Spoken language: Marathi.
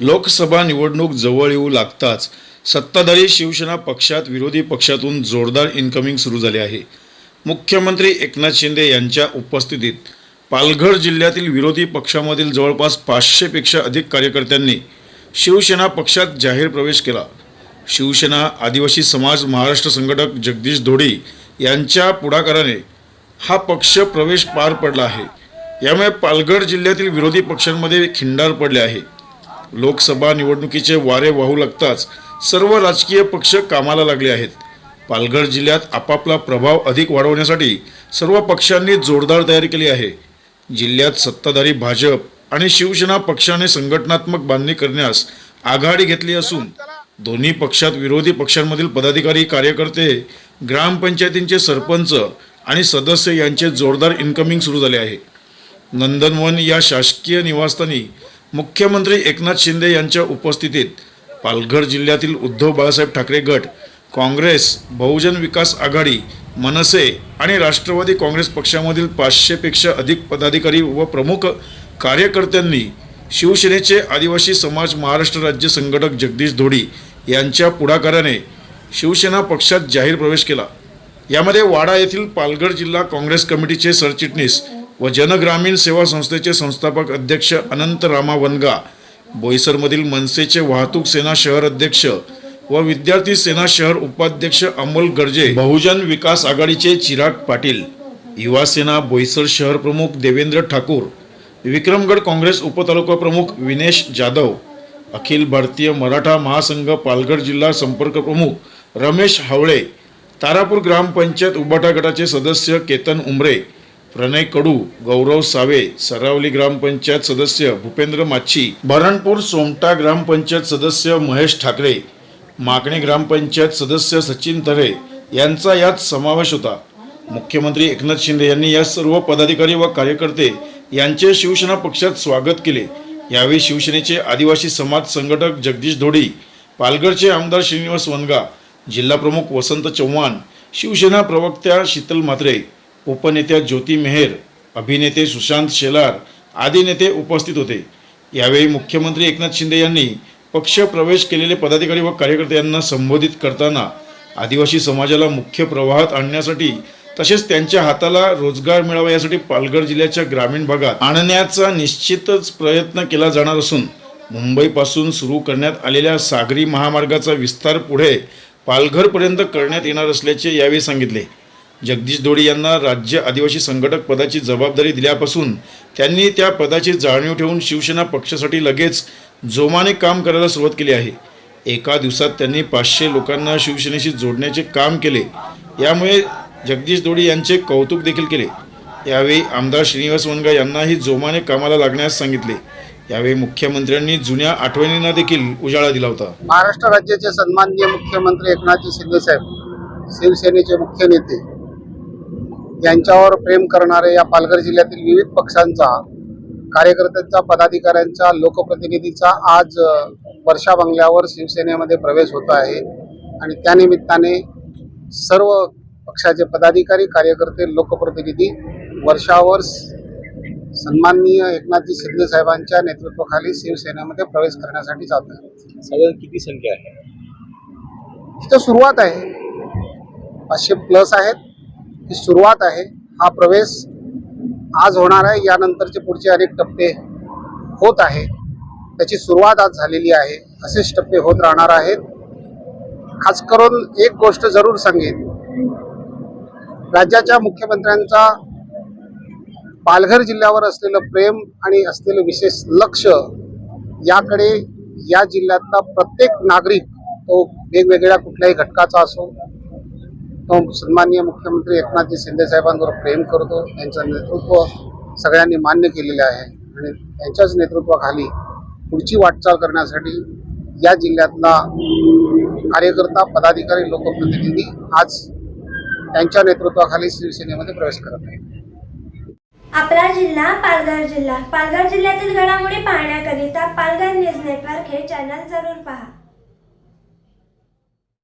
लोकसभा निवडणूक जवळ येऊ लागताच सत्ताधारी शिवसेना पक्षात विरोधी पक्षातून जोरदार इन्कमिंग सुरू झाले आहे. मुख्यमंत्री एकनाथ शिंदे यांच्या उपस्थितीत पालघर जिल्ह्यातील विरोधी पक्षामधील जवळपास पाचशेपेक्षा अधिक कार्यकर्त्यांनी शिवसेना पक्षात जाहीर प्रवेश केला. शिवसेना आदिवासी समाज महाराष्ट्र संघटक जगदीश धोडी यांच्या पुढाकाराने हा पक्ष प्रवेश पार पडला आहे. यामुळे पालघर जिल्ह्यातील विरोधी पक्षांमध्ये खिंडार पडले आहे. लोकसभा निवडणुकीचे वारे वाहू लागताच सर्व राजकीय पक्ष कामाला लागले आहेत. पालघर जिल्ह्यात आपापला प्रभाव अधिक वाढवण्यासाठी सर्व पक्षांनी जोरदार तयारी केली आहे. जिल्ह्यात सत्ताधारी भाजप आणि शिवसेना पक्षाने संघटनात्मक बांधणी करण्यास आघाडी घेतली असून दोन्ही पक्षात विरोधी पक्षांमधील पदाधिकारी कार्यकर्ते ग्रामपंचायतींचे सरपंच आणि सदस्य यांचे जोरदार इन्कमिंग सुरू झाले आहे. नंदनवन या शासकीय निवासस्थानी मुख्यमंत्री एकनाथ शिंदे यांच्या उपस्थितीत पालघर जिल्ह्यातील उद्धव बाळासाहेब ठाकरे गट काँग्रेस बहुजन विकास आघाडी मनसे आणि राष्ट्रवादी काँग्रेस पक्षामधील पाचशेपेक्षा अधिक पदाधिकारी व प्रमुख कार्यकर्त्यांनी शिवसेनेचे आदिवासी समाज महाराष्ट्र राज्य संघटक जगदीश धोडी यांच्या पुढाकाराने शिवसेना पक्षात जाहीर प्रवेश केला. यामध्ये वाडा येथील पालघर जिल्हा काँग्रेस कमिटीचे सरचिटणीस व जनग्रामीण सेवा संस्थेचे संस्थापक अध्यक्ष अनंत रामा वनगा बोईसरमधील मनसेचे वाहतूक सेना शहर अध्यक्ष व विद्यार्थी सेना शहर उपाध्यक्ष अमोल गर्जे बहुजन विकास आघाडीचे चिराग पाटील युवा सेना बोईसर शहर प्रमुख देवेंद्र ठाकूर विक्रमगड काँग्रेस उपतालुका प्रमुख विनेश जाधव अखिल भारतीय मराठा महासंघ पालघर जिल्हा संपर्क प्रमुख रमेश हावळे तारापूर ग्रामपंचायत उबाटा गटाचे सदस्य केतन उमरे प्रणय कडू गौरव सावे सरावली ग्रामपंचायत सदस्य भूपेंद्र माच्छी भरणपूर सोमटा ग्रामपंचायत सदस्य महेश ठाकरे मागणे ग्रामपंचायत सदस्य सचिन तरे यांचा यात समावेश होता. मुख्यमंत्री एकनाथ शिंदे यांनी या सर्व पदाधिकारी व कार्यकर्ते यांचे शिवसेना पक्षात स्वागत केले. यावेळी शिवसेनेचे आदिवासी समाज संघटक जगदीश धोडी पालघरचे आमदार श्रीनिवास वनगा जिल्हाप्रमुख वसंत चव्हाण शिवसेना प्रवक्त्या शीतल म्हात्रे उपनेत्या ज्योती मेहेर अभिनेते सुशांत शेलार आदी नेते उपस्थित होते. यावेळी मुख्यमंत्री एकनाथ शिंदे यांनी पक्ष प्रवेश केलेले पदाधिकारी व कार्यकर्त्यांना संबोधित करताना आदिवासी समाजाला मुख्य प्रवाहात आणण्यासाठी तसेच त्यांच्या हाताला रोजगार मिळावा यासाठी पालघर जिल्ह्याच्या ग्रामीण भागात आणण्याचा निश्चितच प्रयत्न केला जाणार असून मुंबईपासून सुरू करण्यात आलेल्या सागरी महामार्गाचा विस्तार पुढे पालघरपर्यंत करण्यात येणार असल्याचे यावेळी सांगितले. जगदीश दोडी यांना राज्य आदिवासी संघटक पदाची जबाबदारी दिल्यापासून त्यांनी त्या पदाची जाणीव ठेवून शिवसेना पक्षासाठी लगेच जोमाने काम करायला सुरुवात केली आहे. एका दिवसात त्यांनी पाचशे लोकांना शिवसेनेशी जोडण्याचे काम केले. यामुळे जगदीश दोडी यांचे कौतुक देखील केले. यावेळी आमदार श्रीनिवास वनगा यांनाही जोमाने कामाला लागण्यास सांगितले. यावेळी मुख्यमंत्र्यांनी जुन्या आठवणींना देखील उजाळा दिला होता. महाराष्ट्र राज्याचे सन्माननीय मुख्यमंत्री एकनाथजी शिंदे साहेब शिवसेनेचे मुख्य नेते यांच्यावर प्रेम करणारे या पालघर जिल्ह्यातील विविध पक्षांचा कार्यकर्त्यांचा पदाधिकाऱ्यांचा लोकप्रतिनिधीचा आज वर्षा बंगल्यावर शिवसेनेमध्ये प्रवेश होत आहे. आणि त्यानिमित्ताने सर्व पक्षाचे पदाधिकारी कार्यकर्ते लोकप्रतिनिधी वर्षावर सन्माननीय एकनाथजी शिंदे साहेबांच्या नेतृत्वाखाली शिवसेनेमध्ये प्रवेश करण्यासाठी जात आहेत साधारण किती संख्या आहे? तिथं सुरुवात आहे. पाचशे प्लस आहेत. ही सुरुवात आहे. हा प्रवेश आज होणार आहे. यानंतरचे पुढचे अनेक टप्पे होत आहे. त्याची सुरुवात आज झालेली आहे. असेच टप्पे होत राहणार आहेत. खास करून एक गोष्ट जरूर सांगेन. राज्याच्या मुख्यमंत्र्यांचा पालघर जिल्ह्यावर असलेलं प्रेम आणि असलेलं विशेष लक्ष याकडे या जिल्ह्यातला प्रत्येक नागरिक तो वेगवेगळ्या कुठल्याही घटकाचा असो तो सन्माननीय मुख्यमंत्री एकनाथजी शिंदे साहेबांवर प्रेम करतो त्यांचं नेतृत्व सगळ्यांनी मान्य केलेले आहे. आणि त्यांच्याच नेतृत्वाखाली पुढची वाटचाल करण्यासाठी या जिल्ह्यातला कार्यकर्ता पदाधिकारी लोकप्रतिनिधी आज त्यांच्या नेतृत्वाखाली शिवसेनेमध्ये प्रवेश करत आहे आपला जिल्हा पालघर जिल्हा. पालघर जिल्ह्यातील घडामोडी पाहण्याकरिता पालघर न्यूज नेटवर्क हे चॅनल जरूर पहा.